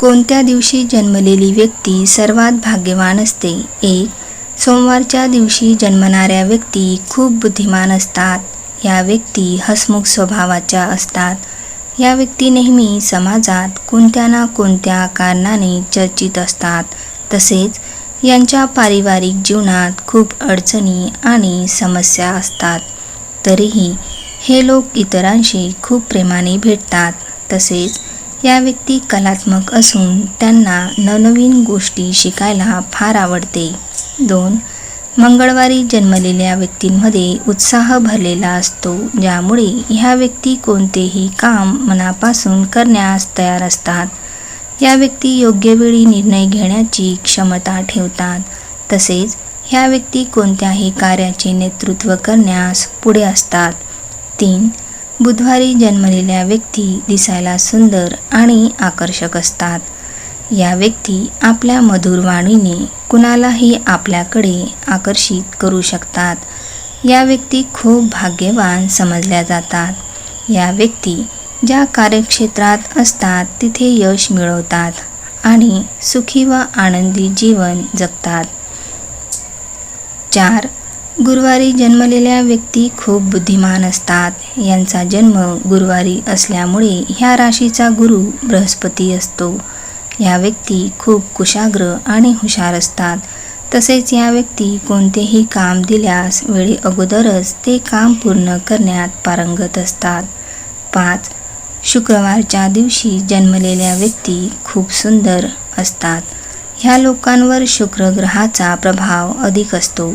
कोणत्या दिवशी जन्मलेली व्यक्ती सर्वात भाग्यवान असते? एक सोमवारच्या दिवशी जन्मणाऱ्या व्यक्ती खूप बुद्धिमान असतात. या व्यक्ती हसमुख स्वभावाच्या असतात. या व्यक्ती नेहमी समाजात कोणत्या ना कोणत्या कारणाने चर्चित असतात. तसेच यांच्या पारिवारिक जीवनात खूप अडचणी आणि समस्या असतात. तरीही हे लोक इतरांशी खूप प्रेमाने भेटतात. तसेच या व्यक्ती कलात्मक असून त्यांना नवनवीन गोष्टी शिकायला फार आवडते. दोन मंगळवारी जन्मलेल्या व्यक्तींमध्ये उत्साह भरलेला असतो ज्यामुळे ह्या व्यक्ती कोणतेही काम मनापासून करण्यास तयार असतात. या व्यक्ती योग्य वेळी निर्णय घेण्याची क्षमता ठेवतात तसेच ह्या व्यक्ती कोणत्याही कार्याचे नेतृत्व करण्यास पुढे असतात. तीन बुधवारी जन्मलेल्या व्यक्ती दिसायला सुंदर आणि आकर्षक असतात. या व्यक्ती आपल्या मधुर वाणीने कुणालाही आपल्याकडे आकर्षित करू शकतात. या व्यक्ती खूप भाग्यवान समजल्या जातात. या व्यक्ती ज्या कार्यक्षेत्रात असतात तिथे यश मिळवतात आणि सुखी व आनंदी जीवन जगतात. चार गुरुवारी जन्मलेल्या व्यक्ती खूप बुद्धिमान असतात. यांचा जन्म गुरुवारी असल्यामुळे ह्या राशीचा गुरु बृहस्पती असतो. या व्यक्ती खूप कुशाग्र आणि हुशार असतात. तसेच या व्यक्ती कोणतेही काम दिल्यास वेळी अगोदरच ते काम पूर्ण करण्यात पारंगत असतात. पाच शुक्रवारच्या दिवशी जन्मलेल्या व्यक्ती खूप सुंदर असतात. ह्या लोकांवर शुक्र ग्रहाचा प्रभाव अधिक असतो.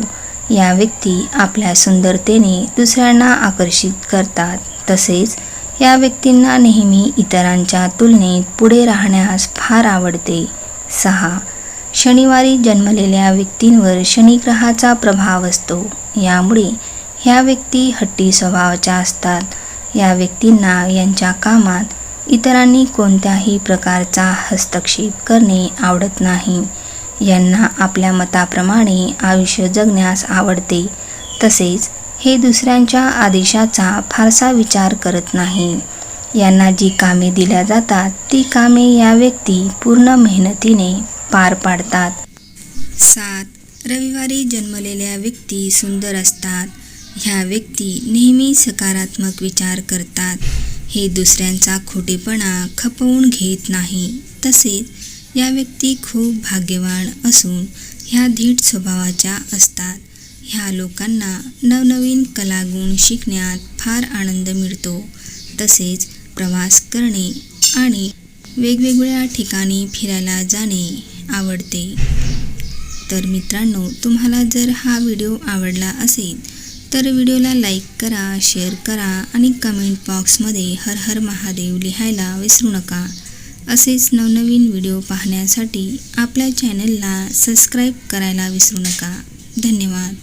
या व्यक्ती आपल्या सुंदरतेने दुसऱ्यांना आकर्षित करतात. तसेच या व्यक्तींना नेहमी इतरांच्या तुलनेत पुढे राहण्यास फार आवडते. सहा. शनिवारी जन्मलेल्या व्यक्तींवर शनिग्रहाचा प्रभाव असतो. यामुळे ह्या व्यक्ती हट्टी स्वभावाच्या असतात. या व्यक्तींना यांच्या कामात इतरांनी कोणत्याही प्रकारचा हस्तक्षेप करणे आवडत नाही. यांना आपल्या मताप्रमाणे आयुष्य जगण्यास आवडते. तसेच हे दुसऱ्यांच्या आदेशाचा फारसा विचार करत नाही. यांना जी कामे दिल्या जातात ती कामे या व्यक्ती पूर्ण मेहनतीने पार पाडतात. सात. रविवारी जन्मलेल्या व्यक्ती सुंदर असतात. ह्या व्यक्ती नेहमी सकारात्मक विचार करतात. हे दुसऱ्यांचा खोटेपणा खपवून घेत नाही. तसेच या व्यक्ती खूप भाग्यवान असून ह्या धीट स्वभावाच्या असतात. ह्या लोकांना नवनवीन कलागुण शिकण्यात फार आनंद मिळतो. तसेच प्रवास करणे आणि वेगवेगळ्या ठिकाणी फिरायला जाणे आवडते. तर मित्रांनो तुम्हाला जर हा व्हिडिओ आवडला असेल तर व्हिडिओला लाईक करा शेअर करा आणि कमेंट बॉक्समध्ये हर हर महादेव लिहायला विसरू नका. असेच नवनवीन व्हिडिओ पाहण्यासाठी आपल्या चॅनलला सबस्क्राईब करायला विसरू नका. धन्यवाद.